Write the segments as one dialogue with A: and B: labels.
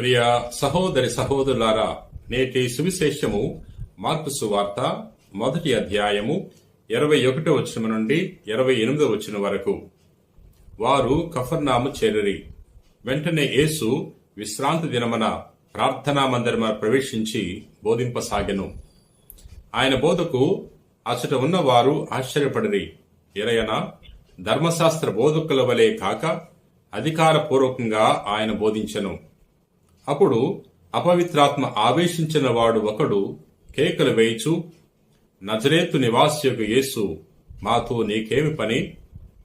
A: ప్రియ సహోదరి సహోదరులారా నేటి సువిశేషము మార్పు సువార్త మొదటి అధ్యాయము ఇరవై ఒకటో వచ్చిన నుండి ఇరవై ఎనిమిదో వచ్చిన వరకు. వారు కఫర్నాము చేరిరి. వెంటనే యేసు విశ్రాంతి దినమన ప్రార్థనా మందిరమ ప్రవేశించి బోధింపసాగెను. ఆయన బోధకు అచట ఉన్న వారు ఆశ్చర్యపడిరి. ఎరయన ధర్మశాస్త్ర బోధకుల వలె కాక అధికారపూర్వకంగా ఆయన బోధించెను. అప్పుడు అపవిత్రాత్మ ఆవేశించిన వాడు ఒకడు కేకలు వేయిచు నజరేతు నివాస్యకు యేసు మాతో నీకేమి పని?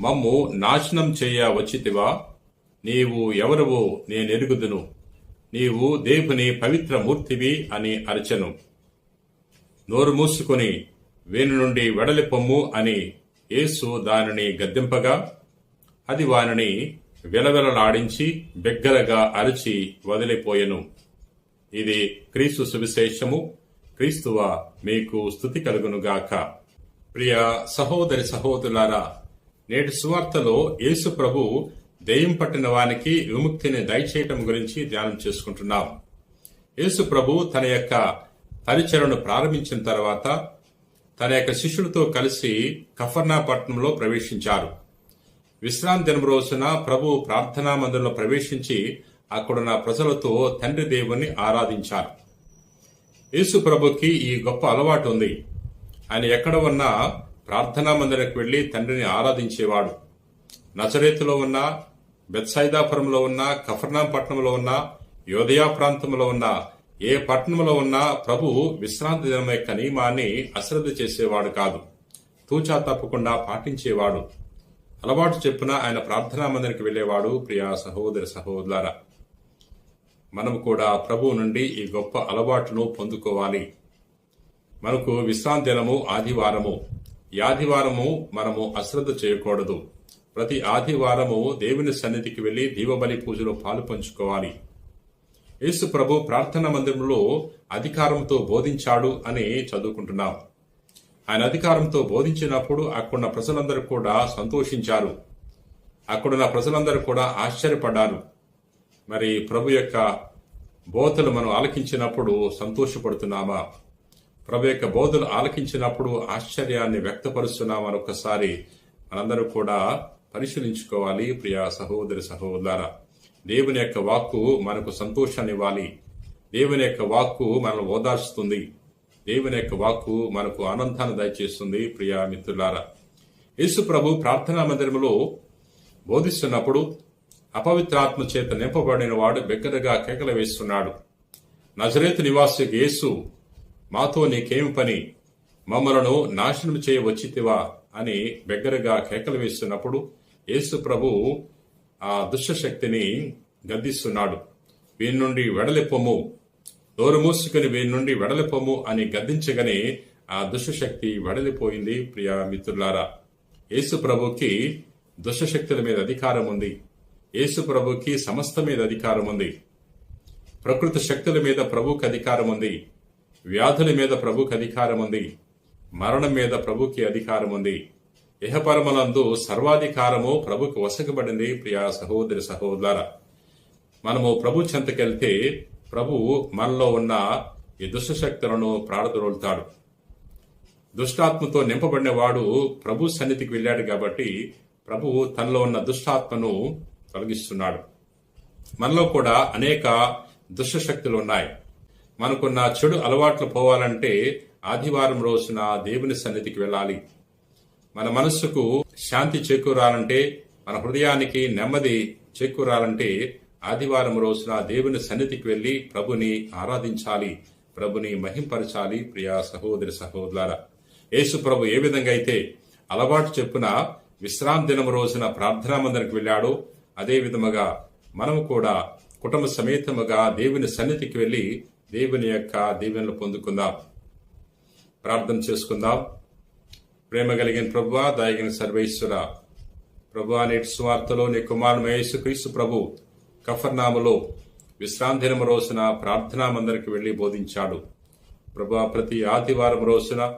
A: మమ్ము నాశనం చేయ వచ్చితివా? నీవు ఎవరువో నేనెరుగుదును. నీవు దేవుని పవిత్ర మూర్తివి అని అరచెను. నోరు మూసుకుని వేణు నుండి వెడలి పొమ్ము అని యేసు దానిని గద్దెంపగా అది వానిని విలవిలలాడించి బెగ్గరగా అరిచి వదిలిపోయెను. ఇది క్రీస్తు సువిశేషము. క్రీస్తువ మీకు స్థుతి కలుగునుగాక. ప్రియ సహోదరి సహోదరులారా నేటి సువార్తలో యేసు ప్రభు దెయ్యం పట్టిన వానికి విముక్తిని దయచేయటం గురించి ధ్యానం చేసుకుంటున్నాం. యేసు ప్రభు తన యొక్క పరిచరణను ప్రారంభించిన తర్వాత తన యొక్క శిష్యులతో కలిసి కఫర్నా పట్టణంలో ప్రవేశించారు. విశ్రాంతి దినం రోజున ప్రభు ప్రార్థనా మందిరంలో ప్రవేశించి అక్కడున్న ప్రజలతో తండ్రి దేవుణ్ణి ఆరాధించారు. యేసు ప్రభుకి ఈ గొప్ప అలవాటు ఉంది. ఆయన ఎక్కడ ఉన్నా ప్రార్థనా మందిరకు వెళ్ళి తండ్రిని ఆరాధించేవాడు. నచరేతులో ఉన్న బెత్సైదాపురంలో ఉన్న కఫర్నాం పట్టణంలో ఉన్న యోదయా ప్రాంతంలో ఉన్న ఏ పట్టణంలో ఉన్నా ప్రభు విశ్రాంతి దినం యొక్క నియమాన్ని అశ్రద్ధ చేసేవాడు కాదు. తూచా తప్పకుండా పాటించేవాడు. అలవాటు చెప్పున ఆయన ప్రార్థనా మందిరికి వెళ్ళేవాడు ప్రియా సహోదరి సహోదర మనము కూడా ప్రభువు నుండి ఈ గొప్ప అలవాటును పొందుకోవాలి. మనకు విశ్రాంతి దినము ఆదివారము. ఈ ఆదివారము మనము అశ్రద్ధ చేయకూడదు. ప్రతి ఆదివారము దేవుని సన్నిధికి వెళ్ళి దీవబలి పూజలో పాలు పంచుకోవాలి. యేసు ప్రభు ప్రార్థన మందిరంలో అధికారంతో బోధించాడు అని చదువుకుంటున్నాం. ఆయన అధికారంతో బోధించినప్పుడు అక్కడున్న ప్రజలందరూ కూడా సంతోషించారు. అక్కడున్న ప్రజలందరూ కూడా ఆశ్చర్యపడ్డారు. మరి ప్రభు యొక్క బోధలు మనం ఆలకించినప్పుడు సంతోషపడుతున్నామా? ప్రభు యొక్క బోధలు ఆలకించినప్పుడు ఆశ్చర్యాన్ని వ్యక్తపరుస్తున్నామని ఒక్కసారి మనందరూ కూడా పరిశీలించుకోవాలి ప్రియ సహోదరి సహోదర దేవుని యొక్క వాక్కు మనకు సంతోషాన్ని ఇవ్వాలి దేవుని యొక్క వాక్కు మనల్ని ఓదార్చుతుంది. దేవుని యొక్క వాక్కు మనకు ఆనందాన్ని దయచేస్తుంది ప్రియా మిత్రులారా. యేసు ప్రభు ప్రార్థనా మందిరంలో బోధిస్తున్నప్పుడు అపవిత్రాత్మ చేత నింపబడిన వాడు బిగ్గరగా కేకలు వేస్తున్నాడు. నజరేతు నివాసికి యేసు మాతో నీకేమి పని? మమ్మలను నాశనం చేయవచ్చితివా అని బిగ్గరగా కేకలు వేస్తున్నప్పుడు యేసు ప్రభు ఆ దుష్టశక్తిని గద్దిస్తున్నాడు. వీని నుండి వెడలిపొమ్ము. నోరు మూసుకుని వీరి నుండి వెడలిపోము అని గద్దించగానే ఆ దుష్టశక్తి వెడలిపోయింది ప్రియా మిత్రులారా. యేసు ప్రభుకి దుష్టశక్తుల మీద అధికారం ఉంది. యేసు ప్రభుకి సమస్త మీద అధికారం ఉంది. ప్రకృతి శక్తుల మీద ప్రభుకి అధికారం ఉంది. వ్యాధుల మీద ప్రభుకి అధికారం ఉంది. మరణం మీద ప్రభుకి అధికారం ఉంది. ఇహపరమలందు సర్వాధికారము ప్రభుకి వసకబడింది ప్రియా సహోదరి సహోదర మనము ప్రభు చెంతకెళ్తే ప్రభు మనలో ఉన్న ఈ దుష్టశక్తులను ప్రాడదొరులుతాడు దుష్టాత్మతో నింపబడిన వాడు ప్రభు సన్నిధికి వెళ్ళాడు కాబట్టి ప్రభు తనలో ఉన్న దుష్టాత్మను తొలగిస్తున్నాడు. మనలో కూడా అనేక దుష్టశక్తులు ఉన్నాయి. మనకున్న చెడు అలవాట్లు పోవాలంటే ఆదివారం రోజున దేవుని సన్నిధికి వెళ్ళాలి. మన మనస్సుకు శాంతి చేకూరాలంటే మన హృదయానికి నెమ్మది చేకూరాలంటే ఆదివారం రోజున దేవుని సన్నిధికి వెళ్ళి ప్రభుని ఆరాధించాలి ప్రభుని మహింపరచాలి ప్రియా సహోదరి సహోదరులారా. యేసు ప్రభు ఏ విధంగా అయితే అలవాటు చెప్పున విశ్రాంతి దినం రోజున ప్రార్థనా మందిరికి వెళ్ళాడో అదే విధముగా మనము కూడా కుటుంబ సమేతముగా దేవుని సన్నిధికి వెళ్ళి దేవుని యొక్క దీవెనలు పొందుకుందాం. ప్రార్థన చేసుకుందాం. ప్రేమ కలిగిన ప్రభువా దయగిన సర్వేశ్వర ప్రభు నేటి సువార్తలో నీ కుమారుడు మహేష్ క్రీస్తు ప్రభు కఫర్నామలో విశ్రాంతినం రోజున ప్రార్థనా మందరికి వెళ్ళి బోధించాడు. ప్రభా ప్రతి ఆదివారం రోజున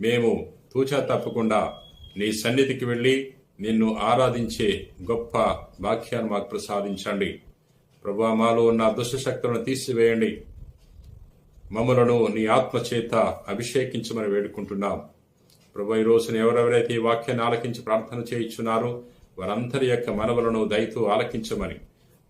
A: మేము తూచా తప్పకుండా నీ సన్నిధికి వెళ్ళి నిన్ను ఆరాధించే గొప్ప వాక్యాన్ని మాకు ప్రసాదించండి. ప్రభా మాలో ఉన్న దుష్టశక్తులను తీసివేయండి. మమ్మలను నీ ఆత్మ చేత అభిషేకించమని వేడుకుంటున్నాం. ప్రభా ఈ రోజున ఎవరెవరైతే ఈ వాక్యాన్ని ఆలకించి ప్రార్థన చేయించున్నారో వారందరి యొక్క మనవలను దయతో ఆలకించమని